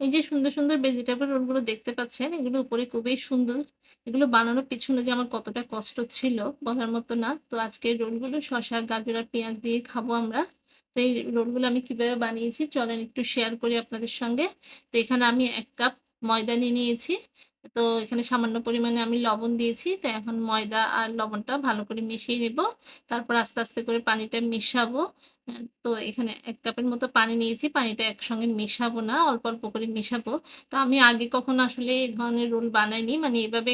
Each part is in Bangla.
এই যে সুন্দর, সুন্দর ভেজিটেবল রোলগুলো দেখতে পাচ্ছেন, এগুলো উপরে খুবই সুন্দর। এগুলো বানানোর পিছনে যে আমার কতটা কষ্ট ছিল বলার মতো না। তো আজকের রোলগুলো শসা, গাজর আর পেঁয়াজ দিয়ে খাব আমরা। তো এই রোলগুলো আমি কীভাবে বানিয়েছি চলেন একটু শেয়ার করি আপনাদের সঙ্গে। তো এখানে আমি এক কাপ ময়দা নিয়ে নিয়েছি। তো এখানে সামান্য পরিমাণে আমি লবণ দিয়েছি। তো এখন ময়দা আর লবণটা ভালো করে মিশিয়ে নেব। তারপর আস্তে, আস্তে করে পানিটা মেশাবো। তো এখানে এক কাপের মতো পানি নিয়েছি। পানিটা একসঙ্গে মেশাবো না, অল্প, অল্প করে মেশাবো। তো আমি আগে কখনো আসলে এই ধরনের রোল বানাইনি। মানে এভাবে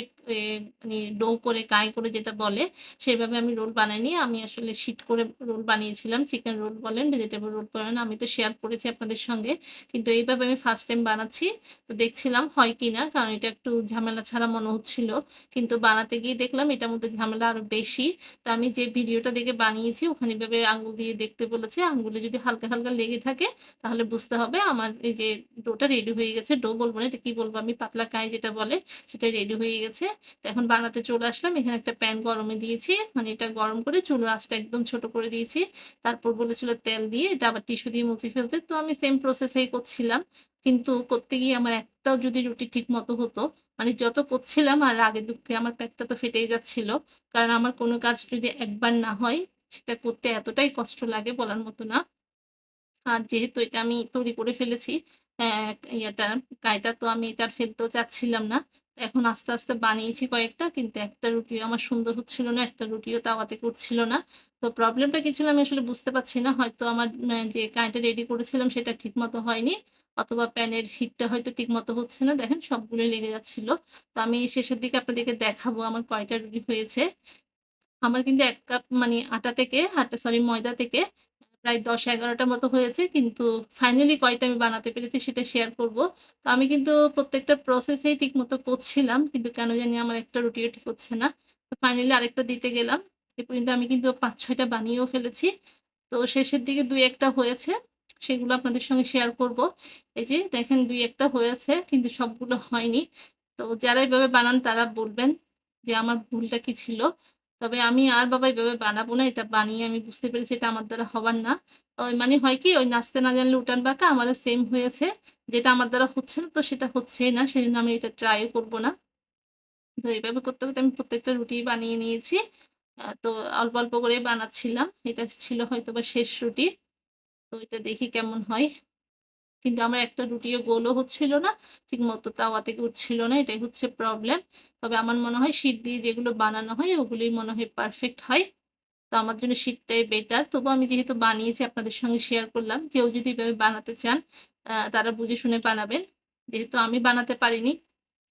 মানে ডো করে, কাই করে যেটা বলে, সেভাবে আমি রোল বানাইনি। আমি আসলে শিট করে রোল বানিয়েছিলাম। চিকেন রোল বলেন, ভেজিটেবল রোল বলেন, আমি তো শেয়ার করেছি আপনাদের সঙ্গে। কিন্তু এইভাবে আমি ফার্স্ট টাইম বানাচ্ছি। তো দেখছিলাম হয় কি না কারণ এটা একটু ঝামেলা ছাড়া মনে হচ্ছিল। কিন্তু বানাতে গিয়ে দেখলাম এটার মধ্যে ঝামেলা আরও বেশি। তো আমি যে ভিডিওটা দেখে বানিয়েছি ওখানে এভাবে আঙুল দিয়ে দেখতে বলেছে। আঙ্গুলে যদি হালকা, হালকা লেগে থাকে তাহলে বুঝতে হবে আমার এই যে ডোটা রেডি হয়ে গেছে। ডো বলব না, এটা কি বলব আমি পাতলা কাই যেটা বলে সেটা রেডি হয়ে গেছে। তো এখন বানাতে চলে আসলাম। এখানে একটা প্যান গরমে দিয়েছি। মানে এটা গরম করে চুলার আঁচটা একদম ছোট করে দিয়েছি। তারপর বলেছিল তেল দিয়ে এটা আবার টিস্যু দিয়ে মুছে ফেলতে। তো আমি সেম প্রসেসেই করছিলাম। কিন্তু করতে গিয়ে আমার একটাও যদি রুটি ঠিক মতো হতো, মানে যত করছিলাম আর রাগে দুঃখে আমার পেটটা তো ফেটেই যাচ্ছিল। কারণ আমার কোনো কাজ যদি একবার না হয়, সেটা করতে এতটাই কষ্ট লাগে বলার মতো না। আর যেহেতু এটা আমি তৈরি করে ফেলেছি, ইয়াটা কাইটা তো আমি এটা ফেলতেও চাচ্ছিলাম না। এখন আস্তে, আস্তে বানিয়েছি কয়েকটা কিন্তু একটা রুটিও আমার সুন্দর হচ্ছিল না, একটা রুটিও তাওয়াতে করছিল না। তো প্রবলেমটা কি ছিল আমি আসলে বুঝতে পারছি না। হয়তো আমার যে কাইটা রেডি করেছিলাম সেটা ঠিকমতো হয়নি। অথবা প্যানের হিটটা হয়তো ঠিকমতো হচ্ছে না। দেখেন সবগুলোই লেগে যাচ্ছিল। তো আমি শেষের দিকে আপনাদেরকে দেখাবো আমার কয়টা রুটি হয়েছে। আমার কিন্তু এক কাপ মানে আটা থেকে আটা সরি ময়দা থেকে প্রায় দশ এগারোটার মতো হয়েছে। কিন্তু ফাইনালি কয়টা আমি বানাতে পেরেছি, সেটা শেয়ার করব। তো আমি কিন্তু প্রত্যেকটা প্রসেসেই ঠিকমতো করছিলাম। কিন্তু কেন জানি আমার একটা রুটিও ঠিক হচ্ছে না। তো ফাইনালি আরেকটা দিতে গেলাম। এ পর্যন্ত আমি কিন্তু পাঁচ ছয়টা বানিয়েও ফেলেছি। তো শেষের দিকে দুই একটা হয়েছে। সেগুলো আপনাদের সঙ্গে শেয়ার করব। এই যে দেখেন দুই একটা হয়েছে, কিন্তু সবগুলো হয়নি। তো যারা এভাবে বানান তারা বলবেন যে আমার ভুলটা কি ছিল? তবে আমি আর বাবা এভাবে বানাবো না। এটা বানিয়ে আমি বুঝতে পেরেছি এটা আমার দ্বারা হবার না। ওই মানে হয় কি ওই নাচতে না জানলে উঠান বাঁকা আমারও সেম হয়েছে। যেটা আমার দ্বারা হচ্ছে না তো সেটা হচ্ছেই না। সেজন্য আমি এটা ট্রাইও করব না। তো এইভাবে করতে, করতে আমি প্রত্যেকটা রুটি বানিয়ে নিয়েছি। তো অল্প, অল্প করেই বানাচ্ছিলাম। এটা ছিল হয়তোবা শেষ রুটি। তো এটা দেখি কেমন হয়। কিন্তু আমার একটা রুটিও গোলও হচ্ছিল না। ঠিকমতো তাওয়া থেকে উঠছিল না। এটাই হচ্ছে প্রবলেম। তবে আমার মনে হয় শিট দিয়ে যেগুলো বানানো হয় ওগুলোই মনে হয় পারফেক্ট হয়। তো আমার জন্য শীটটাই বেটার। তবুও আমি যেহেতু বানিয়েছি আপনাদের সঙ্গে শেয়ার করলাম। কেউ যদি এভাবে বানাতে চান তারা বুঝে শুনে বানাবেন। যেহেতু আমি বানাতে পারিনি,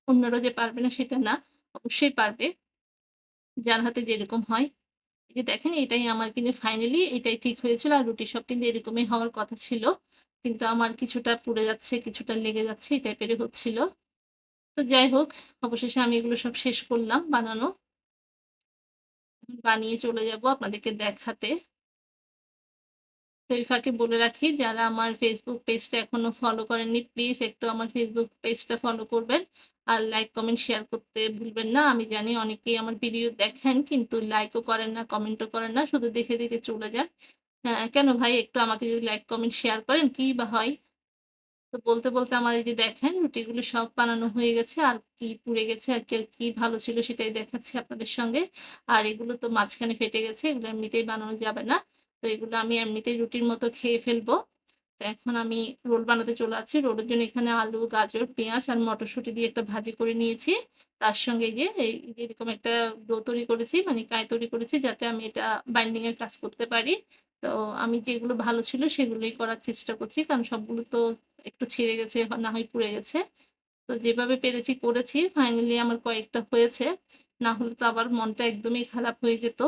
অন্যরা যে পারবে না সেটা না। অবশ্যই পারবে। যার হাতে যেরকম হয়। যে দেখেন এটাই আমার কিন্তু ফাইনালি এটাই ঠিক হয়েছিল। আর রুটি সব কিন্তু এরকমই হওয়ার কথা ছিল। কিন্তু আমার কিছুটা পুড়ে যাচ্ছে, কিছুটা লেগে যাচ্ছে এই টাইপেরই হচ্ছিল। তো যাই হোক অবশেষে আমি এগুলো সব শেষ করলাম বানানো। বানিয়ে চলে যাব আপনাদেরকে দেখাতে। তো এই ফাঁকে বলে রাখি যারা আমার ফেসবুক পেজটা এখনও ফলো করেননি প্লিজ একটু আমার ফেসবুক পেজটা ফলো করবেন। আর লাইক, কমেন্ট, শেয়ার করতে ভুলবেন না। আমি জানি অনেকেই আমার ভিডিও দেখেন কিন্তু লাইকও করেন না, কমেন্টও করেন না। শুধু দেখে, দেখে চলে যান। হ্যাঁ, কেন ভাই একটু আমাকে যদি লাইক, কমেন্ট, শেয়ার করেন কি বা হয়? তো বলতে, বলতে আমার এই যে দেখেন রুটিগুলো সব বানানো হয়ে গেছে। আর কি পুড়ে গেছে আর কে ভালো ছিল সেটাই দেখাচ্ছি আপনাদের সঙ্গে। আর এগুলো তো মাঝখানে ফেটে গেছে। এগুলো এমনিতেই বানানো যাবে না। তো এগুলো আমি এমনিতেই রুটির মতো খেয়ে ফেলব। তো এখন আমি রোল বানাতে চলে যাচ্ছি। রোলের জন্য এখানে আলু, গাজর, পেঁয়াজ আর মটরশুঁটি দিয়ে একটা ভাজি করে নিয়েছি। তার সঙ্গে গিয়ে এই এরকম একটা ডো তৈরি করেছি মানে কাই তৈরি করেছি যাতে আমি এটা বাইন্ডিং এর কাজ করতে পারি। তো আমি যেগুলো ভালো ছিল সেগুলোই করার চেষ্টা করছি। কারণ সবগুলো তো একটু ছিঁড়ে গেছে, না হয় পুড়ে গেছে। তো যেভাবে পেরেছি করেছি। ফাইনালি আমার কয়েকটা হয়েছে। না হলে তো আবার মনটা একদমই খারাপ হয়ে যেত।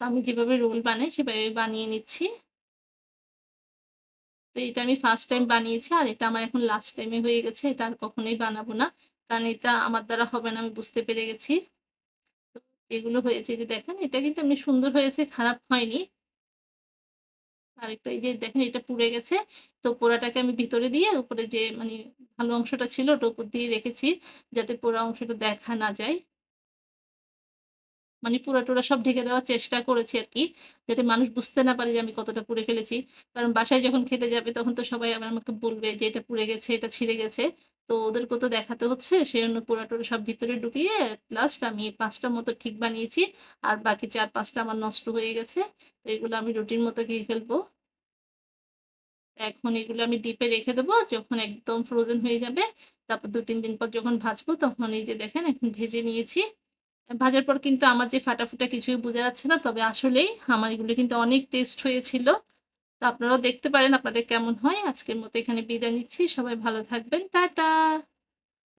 আমি যেভাবে রোল বানাই সেভাবে বানিয়ে নিচ্ছি। তো এটা আমি ফার্স্ট টাইম বানিয়েছি। আর এটা আমার এখন লাস্ট টাইমে হয়ে গেছে। এটা আর কখনোই বানাবো না। কারণ এটা আমার দ্বারা হবে না আমি বুঝতে পেরে গেছি। এগুলো হয়েছে যে দেখেন এটা কিন্তু এমনি সুন্দর হয়েছে, খারাপ হয়নি। আরেকটা এই যে দেখেন এটা পুড়ে গেছে। তো পোড়াটাকে আমি ভিতরে দিয়ে উপরে যে মানে ভালো অংশটা ছিল ওটা উপর দিয়ে রেখেছি। যাতে পোড়া অংশটা দেখা না যায়। মানে পুরা-টুরা সব ঢেকে দেওয়ার চেষ্টা করেছি আর কি যাতে মানুষ বুঝতে না পারে যে আমি কতটা পুড়ে ফেলেছি। কারণ বাসায় যখন খেতে যাবে তখন তো সবাই আবার আমাকে বলবে যে, "এটা পুড়ে গেছে, এটা ছিঁড়ে গেছে।" তো ওদেরকেও তো দেখাতে হচ্ছে। সেজন্য পুরা-টুরা সব ভিতরে ঢুকিয়ে লাস্ট আমি ৫ টার মতো ঠিক বানিয়েছি। আর বাকি চার পাঁচটা আমার নষ্ট হয়ে গেছে। তো এগুলো আমি রুটির মতো খেয়ে ফেলব। এখন এগুলো আমি ডিপে রেখে দেবো। যখন একদম ফ্রোজেন হয়ে যাবে, তারপর ২-৩ দিন পর যখন ভাজবো তখন এই যে দেখেন এখন ভেজে নিয়েছি। ভাজার পর কিন্তু আমার যে ফাটা-ফোটা কিছুই বোঝা যাচ্ছে না। তবে আসলেই আমার এগুলো কিন্তু অনেক টেস্ট হয়েছিল। তো আপনারাও দেখতে পারেন আপনাদের কেমন হয়। আজকের মতো এখানে বিদায় নিচ্ছি। সবাই ভালো থাকবেন। টাটা।